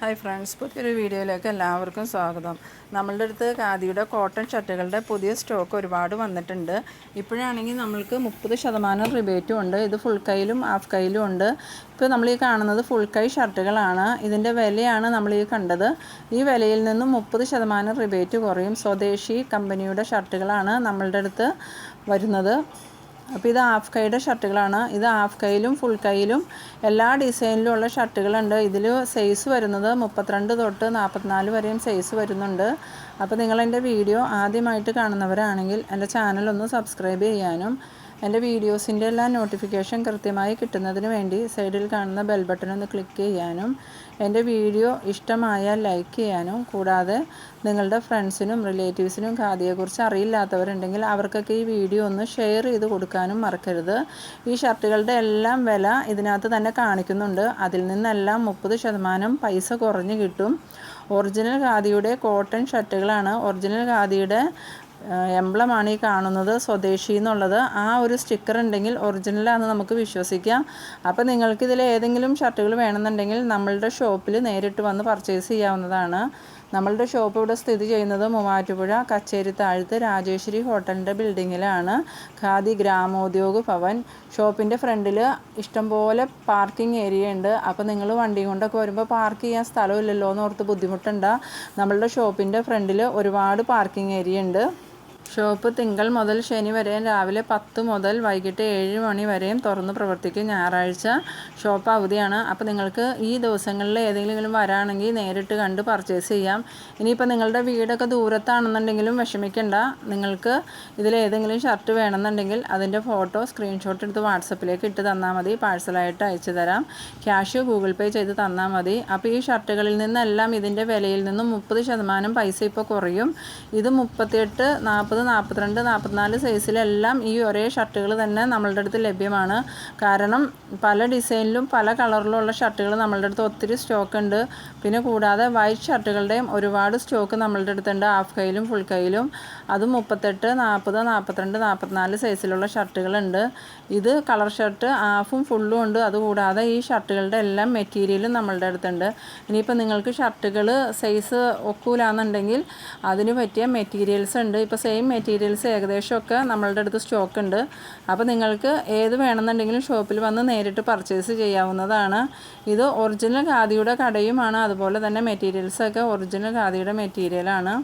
Hi friends പുതിയൊരു വീഡിയോയിലേക്ക് എല്ലാവർക്കും സ്വാഗതം. നമ്മളുടെ അടുത്ത് ഖാദിയുടെ കോട്ടൺ ഷർട്ടുകളുടെ പുതിയ സ്റ്റോക്ക് ഒരുപാട് വന്നിട്ടുണ്ട്. ഇപ്പോഴാണെങ്കിൽ നമ്മൾക്ക് മുപ്പത് ശതമാനം റിബേറ്റും ഉണ്ട്. ഇത് ഫുൾ കൈയിലും ഹാഫ് കൈയിലും ഉണ്ട്. ഇപ്പോൾ നമ്മൾ ഈ കാണുന്നത് ഫുൾ കൈ ഷർട്ടുകളാണ്. ഇതിന്റെ വിലയാണ് നമ്മൾ ഈ കണ്ടത്. ഈ വിലയിൽ നിന്നും മുപ്പത് ശതമാനം റിബേറ്റ് കുറയും സ്വദേശി കമ്പനിയുടെ ഷർട്ടുകളാണ് നമ്മളുടെ അടുത്ത് വരുന്നത്. അപ്പോൾ ഇത് ഹാഫ് കൈയുടെ ഷർട്ടുകളാണ്. ഇത് ഹാഫ് കൈയിലും ഫുൾ കൈയിലും എല്ലാ ഡിസൈനിലും ഉള്ള ഷർട്ടുകളുണ്ട്. ഇതിൽ സൈസ് വരുന്നത് മുപ്പത്തിരണ്ട് തൊട്ട് നാൽപ്പത്തിനാല് വരെയും സൈസ് വരുന്നുണ്ട്. അപ്പോൾ നിങ്ങളെന്റെ വീഡിയോ ആദ്യമായിട്ട് കാണുന്നവരാണെങ്കിൽ എന്റെ ചാനലൊന്ന് സബ്സ്ക്രൈബ് ചെയ്യാനും എന്റെ വീഡിയോസിന്റെ എല്ലാ നോട്ടിഫിക്കേഷൻ കൃത്യമായി കിട്ടുന്നതിന് വേണ്ടി സൈഡിൽ കാണുന്ന ബെൽ ബട്ടൺ ഒന്ന് ക്ലിക്ക് ചെയ്യാനും എന്റെ വീഡിയോ ഇഷ്ടമായാൽ ലൈക്ക് ചെയ്യാനും കൂടാതെ നിങ്ങളുടെ ഫ്രണ്ട്സിനും റിലേറ്റീവ്സിനും ഖാദിയെക്കുറിച്ച് അറിയില്ലാത്തവരുണ്ടെങ്കിൽ അവർക്കൊക്കെ ഈ വീഡിയോ ഒന്ന് ഷെയർ ചെയ്ത് കൊടുക്കാനും മറക്കരുത്. ഈ ഷർട്ടുകളുടെ എല്ലാം വില ഇതിനകത്ത് തന്നെ കാണിക്കുന്നുണ്ട്. അതിൽ നിന്നെല്ലാം മുപ്പത് ശതമാനം പൈസ കുറഞ്ഞ് കിട്ടും. ഒറിജിനൽ ഖാദിയുടെ കോട്ടൺ ഷർട്ടുകളാണ് ഒറിജിനൽ ഖാദിയുടെ എംബ്ലമാണ് ഈ കാണുന്നത് സ്വദേശി എന്നുള്ളത്. ആ ഒരു സ്റ്റിക്കർ ഉണ്ടെങ്കിൽ ഒറിജിനലാണെന്ന് നമുക്ക് വിശ്വസിക്കാം. അപ്പോൾ നിങ്ങൾക്ക് ഇതിൽ ഏതെങ്കിലും ഷർട്ടുകൾ വേണമെന്നുണ്ടെങ്കിൽ നമ്മളുടെ ഷോപ്പിൽ നേരിട്ട് വന്ന് പർച്ചേസ് ചെയ്യാവുന്നതാണ്. നമ്മളുടെ ഷോപ്പ് ഇവിടെ സ്ഥിതി ചെയ്യുന്നത് മൂവാറ്റുപുഴ കച്ചേരി താഴത്ത് രാജേശ്വരി ഹോട്ടലിന്റെ ബിൽഡിങ്ങിലാണ് ഖാദി ഗ്രാമോദ്യോഗ ഭവൻ. ഷോപ്പിന്റെ ഫ്രണ്ടിൽ ഇഷ്ടംപോലെ പാർക്കിംഗ് ഏരിയ ഉണ്ട്. അപ്പോൾ നിങ്ങൾ വണ്ടി കൊണ്ടൊക്കെ വരുമ്പോൾ പാർക്ക് ചെയ്യാൻ സ്ഥലമില്ലല്ലോ എന്ന് ഓർത്ത് ബുദ്ധിമുട്ടുണ്ട. നമ്മളുടെ ഷോപ്പിന്റെ ഫ്രണ്ടിൽ ഒരുപാട് പാർക്കിംഗ് ഏരിയ ഉണ്ട്. ഷോപ്പ് തിങ്കൾ മുതൽ ശനി വരെ രാവിലെ പത്ത് മുതൽ വൈകിട്ട് ഏഴ് മണി വരെയും തുറന്ന് പ്രവർത്തിക്കും. ഞായറാഴ്ച ഷോപ്പ് അവധിയാണ്. അപ്പോൾ നിങ്ങൾക്ക് ഈ ദിവസങ്ങളിൽ ഏതെങ്കിലും വരാണെങ്കിൽ നേരിട്ട് കണ്ട് പർച്ചേസ് ചെയ്യാം. ഇനിയിപ്പോൾ നിങ്ങളുടെ വീടൊക്കെ ദൂരത്താണെന്നുണ്ടെങ്കിലും വിഷമിക്കേണ്ട. നിങ്ങൾക്ക് ഇതിലേതെങ്കിലും ഷർട്ട് വേണമെന്നുണ്ടെങ്കിൽ അതിന്റെ ഫോട്ടോ സ്ക്രീൻഷോട്ട് എടുത്ത് വാട്സപ്പിലേക്ക് ഇട്ട് തന്നാൽ മതി. പാഴ്സലായിട്ട് അയച്ചു തരാം. ക്യാഷ് ഗൂഗിൾ പേ ചെയ്ത് തന്നാൽ മതി. അപ്പോൾ ഈ ഷർട്ടുകളിൽ നിന്നെല്ലാം ഇതിന്റെ വിലയിൽ നിന്നും മുപ്പത് ശതമാനം പൈസ ഇപ്പോൾ കുറയും. ഇത് മുപ്പത്തിയെട്ട് നാൽപ്പത് നാൽപ്പത് നാൽപ്പത്തിരണ്ട് നാൽപ്പത്തിനാല് സൈസിലെല്ലാം ഈ ഒരേ ഷർട്ടുകൾ തന്നെ നമ്മളുടെ അടുത്ത് ലഭ്യമാണ്. കാരണം പല ഡിസൈനിലും പല കളറിലുള്ള ഷർട്ടുകൾ നമ്മളുടെ അടുത്ത് ഒത്തിരി സ്റ്റോക്ക് ഉണ്ട് പിന്നെ കൂടാതെ വൈറ്റ് ഷർട്ടുകളുടെയും ഒരുപാട് സ്റ്റോക്ക് നമ്മളുടെ അടുത്തുണ്ട്. ഹാഫ് കൈയിലും ഫുൾ കൈയിലും. അതും മുപ്പത്തെട്ട് നാൽപ്പത് നാൽപ്പത്തിരണ്ട് നാൽപ്പത്തിനാല് സൈസിലുള്ള ഷർട്ടുകളുണ്ട്. ഇത് കളർ ഷർട്ട് ഹാഫും ഫുള്ളും ഉണ്ട്. അതുകൂടാതെ ഈ ഷർട്ടുകളുടെ എല്ലാം മെറ്റീരിയലും നമ്മളുടെ അടുത്തുണ്ട്. ഇനിയിപ്പോൾ നിങ്ങൾക്ക് ഷർട്ടുകൾ സൈസ് ഒക്കൂലാന്നുണ്ടെങ്കിൽ അതിന് പറ്റിയ മെറ്റീരിയൽസ് ഉണ്ട്. ഇപ്പോൾ സെയിം മെറ്റീരിയൽസ് ഏകദേശമൊക്കെ നമ്മളുടെ അടുത്ത് സ്റ്റോക്ക് ഉണ്ട്. അപ്പോൾ നിങ്ങൾക്ക് ഏത് വേണമെന്നുണ്ടെങ്കിലും ഷോപ്പിൽ വന്ന് നേരിട്ട് പർച്ചേസ് ചെയ്യാവുന്നതാണ്. ഇത് ഒറിജിനൽ ഖാദിയുടെ കടയുമാണ്. അതുപോലെ തന്നെ മെറ്റീരിയൽസൊക്കെ ഒറിജിനൽ ഖാദിയുടെ മെറ്റീരിയലാണ്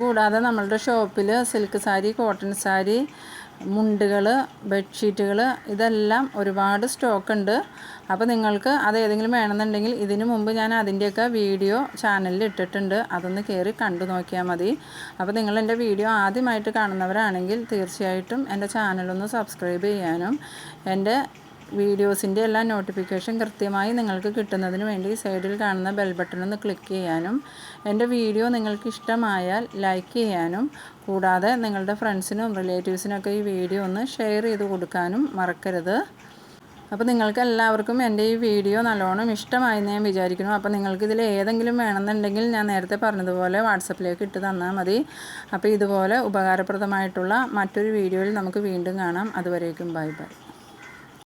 കൂടാതെ നമ്മളുടെ ഷോപ്പിൽ സിൽക്ക് സാരി കോട്ടൺ സാരി മുണ്ടുകൾ ബെഡ്ഷീറ്റുകൾ ഇതെല്ലാം ഒരുപാട് സ്റ്റോക്ക് ഉണ്ട് അപ്പോൾ നിങ്ങൾക്ക് അത് ഏതെങ്കിലും വേണമെന്നുണ്ടെങ്കിൽ ഇതിനു മുമ്പ് ഞാൻ അതിന്റെയൊക്കെ വീഡിയോ ചാനലിൽ ഇട്ടിട്ടുണ്ട്. അതൊന്ന് കയറി കണ്ടു നോക്കിയാൽ മതി. അപ്പോൾ നിങ്ങൾ എന്റെ വീഡിയോ ആദ്യമായിട്ട് കാണുന്നവരാണെങ്കിൽ തീർച്ചയായിട്ടും എന്റെ ചാനലൊന്ന് സബ്സ്ക്രൈബ് ചെയ്യാനും എന്റെ വീഡിയോസിന്റെ എല്ലാ നോട്ടിഫിക്കേഷൻ കൃത്യമായി നിങ്ങൾക്ക് കിട്ടുന്നതിന് വേണ്ടി സൈഡിൽ കാണുന്ന ബെൽ ബട്ടൺ ഒന്ന് ക്ലിക്ക് ചെയ്യാനും എന്റെ വീഡിയോ നിങ്ങൾക്ക് ഇഷ്ടമായാൽ ലൈക്ക് ചെയ്യാനും കൂടാതെ നിങ്ങളുടെ ഫ്രണ്ട്സിനും റിലേറ്റീവ്സിനൊക്കെ ഈ വീഡിയോ ഒന്ന് ഷെയർ ചെയ്ത് കൊടുക്കാനും മറക്കരുത്. അപ്പോൾ നിങ്ങൾക്ക് എല്ലാവർക്കും എന്റെ ഈ വീഡിയോ നല്ലോണം ഇഷ്ടമായെന്ന് ഞാൻ വിചാരിക്കുന്നു. അപ്പോൾ നിങ്ങൾക്ക് ഇതിൽ ഏതെങ്കിലും വേണമെന്നുണ്ടെങ്കിൽ ഞാൻ നേരത്തെ പറഞ്ഞതുപോലെ വാട്സപ്പിലേക്ക് ഇട്ട് തന്നാൽ മതി. അപ്പോൾ ഇതുപോലെ ഉപകാരപ്രദമായിട്ടുള്ള മറ്റൊരു വീഡിയോയിൽ നമുക്ക് വീണ്ടും കാണാം. അതുവരേക്കും ബൈ ബൈ.